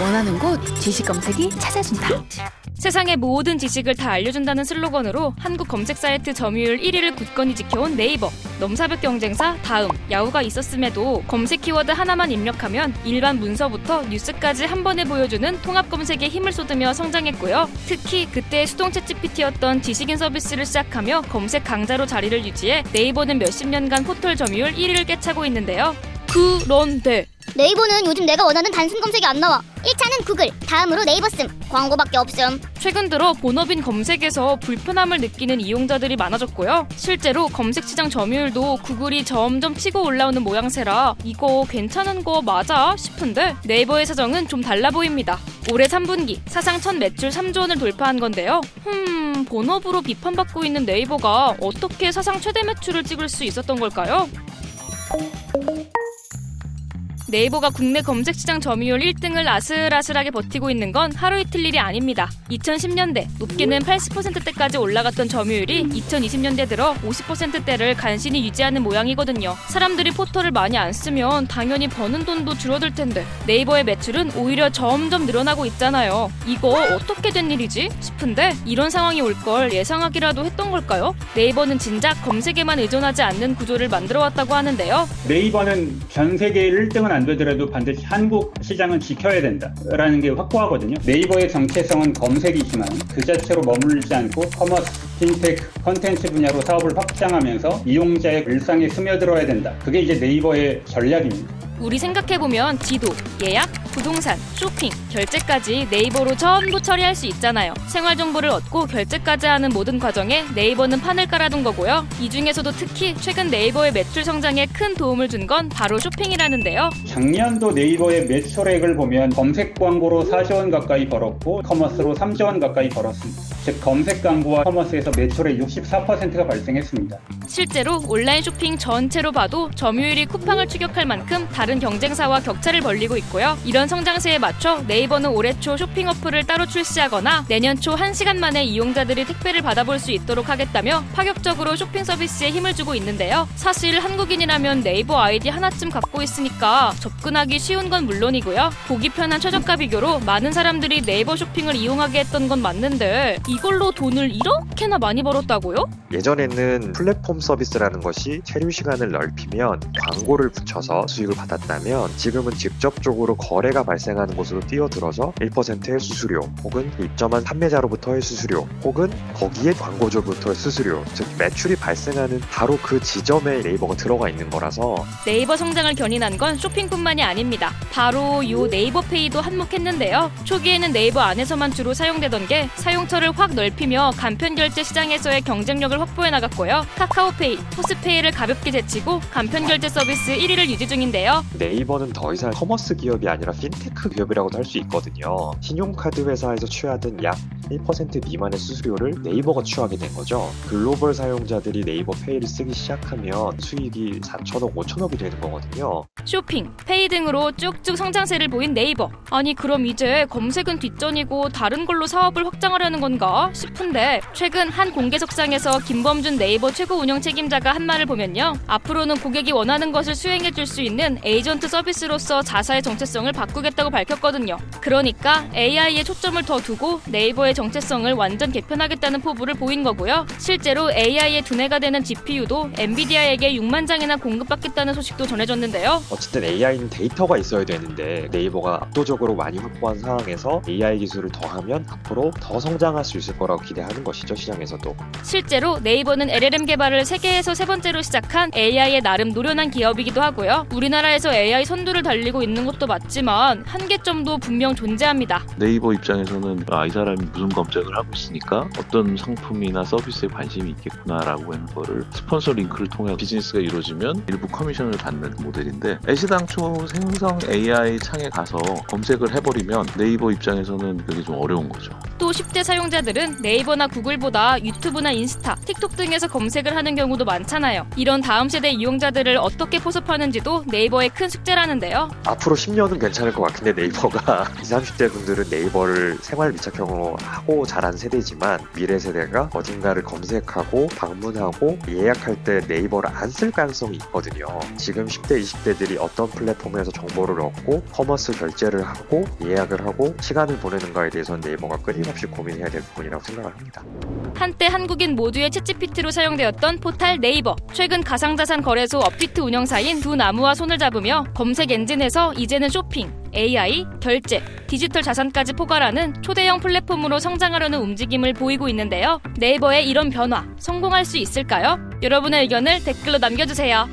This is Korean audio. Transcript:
원하는 곳 지식 검색이 찾아준다. 세상의 모든 지식을 다 알려준다는 슬로건으로 한국 검색 사이트 점유율 1위를 굳건히 지켜온 네이버. 넘사벽 경쟁사 다음, 야후가 있었음에도 검색 키워드 하나만 입력하면 일반 문서부터 뉴스까지 한 번에 보여주는 통합 검색에 힘을 쏟으며 성장했고요. 특히 그때 수동 챗 GPT였던 지식인 서비스를 시작하며 검색 강자로 자리를 유지해 네이버는 몇십 년간 포털 점유율 1위를 꿰차고 있는데요. 그런데 네이버는 요즘 내가 원하는 단순 검색이 안 나와. 1차는 구글, 다음으로 네이버 씀, 광고밖에 없음. 최근 들어 본업인 검색에서 불편함을 느끼는 이용자들이 많아졌고요. 실제로 검색 시장 점유율도 구글이 점점 치고 올라오는 모양새라 이거 괜찮은 거 맞아 싶은데 네이버의 사정은 좀 달라 보입니다. 올해 3분기 사상 첫 매출 3조 원을 돌파한 건데요. 흠, 본업으로 비판받고 있는 네이버가 어떻게 사상 최대 매출을 찍을 수 있었던 걸까요? 네이버가 국내 검색 시장 점유율 1등을 아슬아슬하게 버티고 있는 건 하루 이틀 일이 아닙니다. 2010년대 높게는 80%대까지 올라갔던 점유율이 2020년대 들어 50%대를 간신히 유지하는 모양이거든요. 사람들이 포털을 많이 안 쓰면 당연히 버는 돈도 줄어들 텐데 네이버의 매출은 오히려 점점 늘어나고 있잖아요. 이거 어떻게 된 일이지? 싶은데 이런 상황이 올 걸 예상하기라도 했던 걸까요? 네이버는 진작 검색에만 의존하지 않는 구조를 만들어 왔다고 하는데요. 네이버는 전 세계 1등은 안 되더라도 반드시 한국 시장은 지켜야 된다라는 게 확고하거든요. 네이버의 정체성은 검색이지만 그 자체로 머물지 않고 커머스, 핀테크, 컨텐츠 분야로 사업을 확장하면서 이용자의 일상에 스며들어야 된다. 그게 이제 네이버의 전략입니다. 우리 생각해보면 지도, 예약, 부동산, 쇼핑, 결제까지 네이버로 전부 처리할 수 있잖아요. 생활 정보를 얻고 결제까지 하는 모든 과정에 네이버는 판을 깔아둔 거고요. 이 중에서도 특히 최근 네이버의 매출 성장에 큰 도움을 준 건 바로 쇼핑이라는데요. 작년도 네이버의 매출액을 보면 검색 광고로 4조 원 가까이 벌었고 커머스로 3조 원 가까이 벌었습니다. 즉 검색 광고와 커머스에서 매출의 64%가 발생했습니다. 실제로 온라인 쇼핑 전체로 봐도 점유율이 쿠팡을 추격할 만큼 다른 경쟁사와 격차를 벌리고 있고요. 이런 성장세에 맞춰 네이버는 올해 초 쇼핑 어플을 따로 출시하거나 내년 초 1시간 만에 이용자들이 택배를 받아볼 수 있도록 하겠다며 파격적으로 쇼핑 서비스에 힘을 주고 있는데요. 사실 한국인이라면 네이버 아이디 하나쯤 갖고 있으니까 접근하기 쉬운 건 물론이고요. 보기 편한 최저가 비교로 많은 사람들이 네이버 쇼핑을 이용하게 했던 건 맞는데 이걸로 돈을 이렇게나 많이 벌었다고요? 예전에는 플랫폼 서비스라는 것이 체류 시간을 넓히면 광고를 붙여서 수익을 받았다면 지금은 직접적으로 거래가 발생하는 곳으로 뛰어들어서 1%의 수수료 혹은 입점한 판매자로부터의 수수료 혹은 거기에 광고주로부터의 수수료 즉 매출이 발생하는 바로 그 지점에 네이버가 들어가 있는 거라서 네이버 성장을 견인한 건 쇼핑뿐만이 아닙니다. 바로 요 네이버 페이도 한몫했는데요. 초기에는 네이버 안에서만 주로 사용되던 게 사용처를 확 넓히며 간편 결제 시장에서의 경쟁력을 확보해 나갔고요. 카카오 페이, 포스페이를 가볍게 제치고 간편 결제 서비스 1위를 유지 중인데요. 네이버는 더 이상 커머스 기업이 아니라 핀테크 기업이라고도 할 수 있거든요. 신용카드 회사에서 취하던 약 1% 미만의 수수료를 네이버가 취하게 된 거죠. 글로벌 사용자들이 네이버 페이를 쓰기 시작하면 수익이 4천억, 5천억이 되는 거거든요. 쇼핑, 페이 등으로 쭉쭉 성장세를 보인 네이버. 아니 그럼 이제 검색은 뒷전이고 다른 걸로 사업을 확장하려는 건가 싶은데 최근 한 공개 석상에서 김범준 네이버 최고 운영 책임자가 한 말을 보면요. 앞으로는 고객이 원하는 것을 수행해 줄 수 있는 에이전트 서비스로서 자사의 정체성을 바꾸겠다고 밝혔거든요. 그러니까 AI에 초점을 더 두고 네이버의 정체성을 완전 개편하겠다는 포부를 보인 거고요. 실제로 AI의 두뇌가 되는 GPU도 엔비디아에게 6만 장이나 공급받겠다는 소식도 전해졌는데요. 어쨌든 AI는 데이터가 있어야 되는데 네이버가 압도적으로 많이 확보한 상황에서 AI 기술을 더하면 앞으로 더 성장할 수 있을 거라고 기대하는 것이죠 시장에서도. 실제로 네이버는 LLM 개발을 세계에서 세 번째로 시작한 AI의 나름 노련한 기업이기도 하고요. 우리나라에서 AI 선두를 달리고 있는 것도 맞지만 한계점도 분명 존재합니다. 네이버 입장에서는 아, 이 사람이 무슨 검색을 하고 있으니까 어떤 상품이나 서비스에 관심이 있겠구나라고 하는 거를 스폰서 링크를 통해 비즈니스가 이루어지면 일부 커미션을 받는 모델인데 애시당초 생성 AI 창에 가서 검색을 해버리면 네이버 입장에서는 그게 좀 어려운 거죠. 또 10대 사용자들은 네이버나 구글보다 유튜브나 인스타, 틱톡 등에서 검색을 하는 경우도 많잖아요. 이런 다음 세대 이용자들을 어떻게 포섭하는지도 네이버의 큰 숙제라는데요. 앞으로 10년은 괜찮을 것 같은데 네이버가 20, 30대 분들은 네이버를 생활 밀착형으로 하고 자란 세대지만 미래 세대가 어딘가를 검색하고 방문하고 예약할 때 네이버를 안 쓸 가능성이 있거든요. 지금 10대, 20대들이 어떤 플랫폼에서 정보를 얻고 커머스 결제를 하고 예약을 하고 시간을 보내는가에 대해서는 네이버가 끊임없이 고민해야 될 부분이라고 생각을 합니다. 한때 한국인 모두의 챗GPT로 사용되었던 포탈 네이버. 최근 가상자산 거래소 업비트 운영사인 두 나무와 손을 잡으며 검색 엔진에서 이제는 쇼핑, AI, 결제, 디지털 자산까지 포괄하는 초대형 플랫폼으로 성장하려는 움직임을 보이고 있는데요. 네이버의 이런 변화 성공할 수 있을까요? 여러분의 의견을 댓글로 남겨주세요.